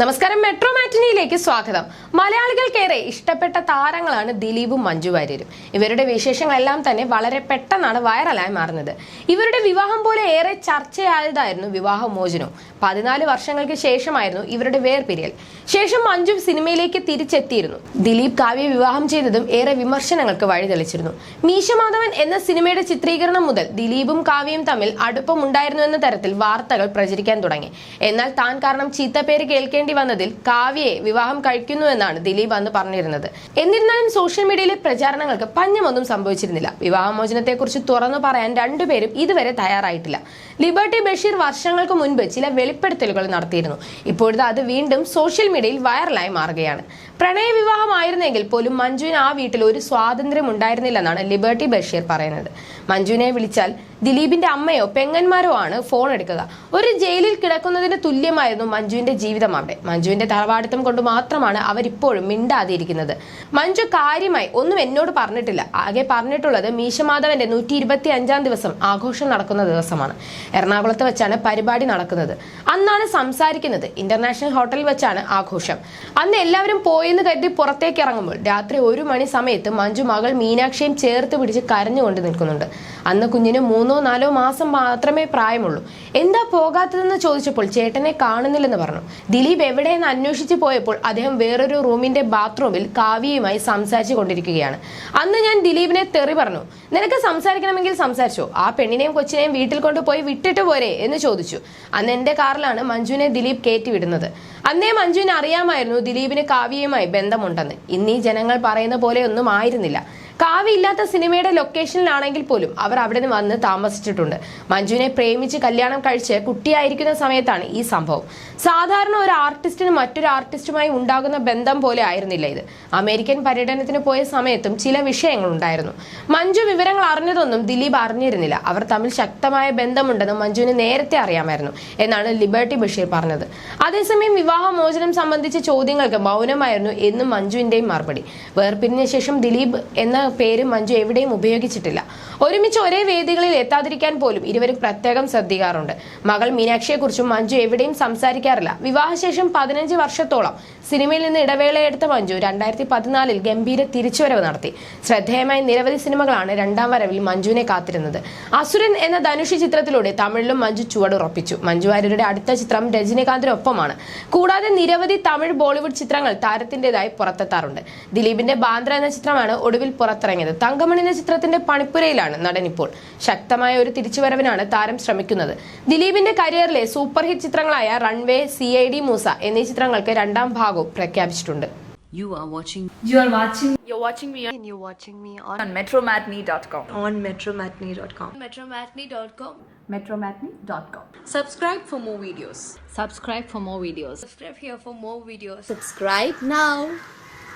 നമസ്കാരം മെട്രോ മാറ്റിനിയിലേക്ക് സ്വാഗതം. മലയാളികൾക്കേറെ ഇഷ്ടപ്പെട്ട താരങ്ങളാണ് ദിലീപും മഞ്ജു വാര്യരും. ഇവരുടെ വിശേഷങ്ങളെല്ലാം തന്നെ വളരെ പെട്ടെന്നാണ് വൈറലായി മാറുന്നത്. ഇവരുടെ വിവാഹം പോലെ ഏറെ ചർച്ചയായതായിരുന്നു വിവാഹമോചനവും. പതിനാല് വർഷങ്ങൾക്ക് ശേഷമായിരുന്നു ഇവരുടെ വേർപിരിയൽ. ശേഷം മഞ്ജു സിനിമയിലേക്ക് തിരിച്ചെത്തിയിരുന്നു. ദിലീപ് കാവ്യ വിവാഹം ചെയ്തതും ഏറെ വിമർശനങ്ങൾക്ക് വഴിതെളിച്ചിരുന്നു. മീശമാധവൻ എന്ന സിനിമയുടെ ചിത്രീകരണം മുതൽ ദിലീപും കാവ്യയും തമ്മിൽ അടുപ്പമുണ്ടായിരുന്നു എന്ന തരത്തിൽ വാർത്തകൾ പ്രചരിക്കാൻ തുടങ്ങി. എന്നാൽ താൻ കാരണം ചീത്തപ്പേര് കേൾക്കേണ്ടി വന്നതിൽ കാവ്യയെ വിവാഹം കഴിക്കുന്നു എന്നാണ് ദിലീപ് അന്ന് പറഞ്ഞിരുന്നത്. എന്നിരുന്നാലും സോഷ്യൽ മീഡിയയിലെ പ്രചാരണങ്ങൾക്ക് പഞ്ഞമൊന്നും സംഭവിച്ചിരുന്നില്ല. വിവാഹമോചനത്തെക്കുറിച്ച് തുറന്നു പറയാൻ രണ്ടുപേരും ഇതുവരെ തയ്യാറായിട്ടില്ല. ലിബർട്ടി ബഷീർ വർഷങ്ങൾക്ക് മുൻപ് ചില വെളിപ്പെടുത്തലുകൾ നടത്തിയിരുന്നു. ഇപ്പോഴത്തെ അത് വീണ്ടും സോഷ്യൽ മീഡിയയിൽ വൈറലായി മാറുകയാണ്. പ്രണയ വിവാഹമായിരുന്നെങ്കിൽ പോലും മഞ്ജുവിന് ആ വീട്ടിൽ ഒരു സ്വാതന്ത്ര്യം ഉണ്ടായിരുന്നില്ലെന്നാണ് ലിബർട്ടി ബഷീർ പറയുന്നത്. മഞ്ജുവിനെ വിളിച്ചാൽ ദിലീപിന്റെ അമ്മയോ പെങ്ങന്മാരോ ആണ് ഫോൺ എടുക്കുക. ഒരു ജയിലിൽ കിടക്കുന്നതിന് തുല്യമായിരുന്നു മഞ്ജുവിന്റെ ജീവിതം അവിടെ. മഞ്ജുവിന്റെ തറവാടിത്തം കൊണ്ട് മാത്രമാണ് അവരിപ്പോഴും മിണ്ടാതിരിക്കുന്നത്. മഞ്ജു കാര്യമായി ഒന്നും എന്നോട് പറഞ്ഞിട്ടില്ല. ആകെ പറഞ്ഞിട്ടുള്ളത് മീശമാധവന്റെ നൂറ്റി ഇരുപത്തി അഞ്ചാം ദിവസം ആഘോഷം നടക്കുന്ന ദിവസമാണ്. എറണാകുളത്ത് വെച്ചാണ് പരിപാടി നടക്കുന്നത്. അന്നാണ് സംസാരിക്കുന്നത്. ഇന്റർനാഷണൽ ഹോട്ടലിൽ വെച്ചാണ് ആഘോഷം. അന്ന് എല്ലാവരും പോയെന്ന് കരുതി പുറത്തേക്ക് ഇറങ്ങുമ്പോൾ രാത്രി ഒരു മണി സമയത്ത് മഞ്ജു മകൾ മീനാക്ഷിയും ചേർത്ത് പിടിച്ച് കരഞ്ഞുകൊണ്ട് നിൽക്കുന്നുണ്ട്. അന്ന് കുഞ്ഞിന് മൂന്നോ നാലോ മാസം മാത്രമേ പ്രായമുള്ളൂ. എന്താ പോകാത്തതെന്ന് ചോദിച്ചപ്പോൾ ചേട്ടനെ കാണുന്നില്ലെന്ന് പറഞ്ഞു. ദിലീപ് എവിടെയെന്ന് അന്വേഷിച്ച് പോയപ്പോൾ അദ്ദേഹം വേറൊരു റൂമിന്റെ ബാത്റൂമിൽ കാവ്യയുമായി സംസാരിച്ചു കൊണ്ടിരിക്കുകയാണ്. അന്ന് ഞാൻ ദിലീപിനെ തെറി പറഞ്ഞു. നിനക്ക് സംസാരിക്കണമെങ്കിൽ സംസാരിച്ചോ. ആ പെണ്ണിനെയും കൊച്ചിനെയും വീട്ടിൽ കൊണ്ടുപോയി വിട്ടിട്ട് പോരെ എന്ന് ചോദിച്ചു. അന്ന് എന്റെ കാറിലാണ് മഞ്ജുവിനെ ദിലീപ് കയറ്റി വിടുന്നത്. അന്നേ മഞ്ജുവിന് അറിയാമായിരുന്നു ദിലീപിന് കാവ്യയുമായി ബന്ധമുണ്ടെന്ന്. ഇന്നീ ജനങ്ങൾ പറയുന്ന പോലെ ഒന്നും ആയിരുന്നില്ല. കാവ്യ ഇല്ലാത്ത സിനിമയുടെ ലൊക്കേഷനിലാണെങ്കിൽ പോലും അവർ അവിടെ നിന്ന് വന്ന് താമസിച്ചിട്ടുണ്ട്. മഞ്ജുവിനെ പ്രേമിച്ച് കല്യാണം കഴിച്ച് കുട്ടിയായിരിക്കുന്ന സമയത്താണ് ഈ സംഭവം. സാധാരണ ഒരു ആർട്ടിസ്റ്റിന് മറ്റൊരു ആർട്ടിസ്റ്റുമായി ഉണ്ടാകുന്ന ബന്ധം പോലെ ആയിരുന്നില്ല ഇത്. അമേരിക്കൻ പര്യടനത്തിന് പോയ സമയത്തും ചില വിഷയങ്ങൾ ഉണ്ടായിരുന്നു മഞ്ജു വിവരങ്ങൾ അറിഞ്ഞതൊന്നും ദിലീപ് അറിഞ്ഞിരുന്നില്ല. അവർ തമ്മിൽ ശക്തമായ ബന്ധമുണ്ടെന്ന് മഞ്ജുവിന് നേരത്തെ അറിയാമായിരുന്നു എന്നാണ് ലിബർട്ടി ബഷീർ പറഞ്ഞത്. അതേസമയം വിവാഹമോചനം സംബന്ധിച്ച ചോദ്യങ്ങൾക്ക് മൗനമായിരുന്നു എന്നും മഞ്ജുവിന്റെയും മറുപടി. വേർപിരിഞ്ഞ ശേഷം ദിലീപ് എന്ന പേര് മഞ്ജു എവിടെയും ഉപയോഗിച്ചിട്ടില്ല. ഒരുമിച്ച് ഒരേ വേദികളിൽ എത്താതിരിക്കാൻ പോലും ഇരുവരും പ്രത്യേകം ശ്രദ്ധിക്കാറുണ്ട്. മകൾ മീനാക്ഷിയെക്കുറിച്ചും മഞ്ജു എവിടെയും സംസാരിക്കാറില്ല. വിവാഹശേഷം പതിനഞ്ച് വർഷത്തോളം സിനിമയിൽ നിന്ന് ഇടവേളയെടുത്ത മഞ്ജു രണ്ടായിരത്തി പതിനാലിൽ ഗംഭീര തിരിച്ചുവരവ് നടത്തി. ശ്രദ്ധേയമായ നിരവധി സിനിമകളാണ് രണ്ടാം വരവിൽ മഞ്ജുവിനെ കാത്തിരുന്നത്. അസുരൻ എന്ന ധനുഷി ചിത്രത്തിലൂടെ തമിഴിലും മഞ്ജു ചുവടുറപ്പിച്ചു. മഞ്ജു വാര്യരുടെ അടുത്ത ചിത്രം രജനീകാന്തിനൊപ്പമാണ്. കൂടാതെ നിരവധി തമിഴ് ബോളിവുഡ് ചിത്രങ്ങൾ താരത്തിന്റേതായി പുറത്തെത്താറുണ്ട്. ദിലീപിന്റെ ബാന്ദ്ര എന്ന ചിത്രമാണ് ഒടുവിൽ പുറത്തിറങ്ങിയത് തങ്കമണി എന്ന ചിത്രത്തിന്റെ പണിപ്പുരയിലാണ് നടൻ ഇപ്പോൾ ശക്തമായ ഒരു തിരിച്ചുവരവിനാണ് താരം ശ്രമിക്കുന്നത് ദിലീപിന്റെ കരിയറിലെ super hit ചിത്രങ്ങളായ runway C I D Moosa എന്നീ ചിത്രങ്ങൾക്ക് രണ്ടാം ഭാഗവും പ്രഖ്യാപിച്ചിട്ടുണ്ട് You are watching You are watching You're watching me and you're watching me on on metromatney.com. on metromatney.com. metromatney.com. Metromatney.com. Subscribe for more videos. Subscribe for more videos. Subscribe here for more videos. Subscribe now.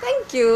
Thank you.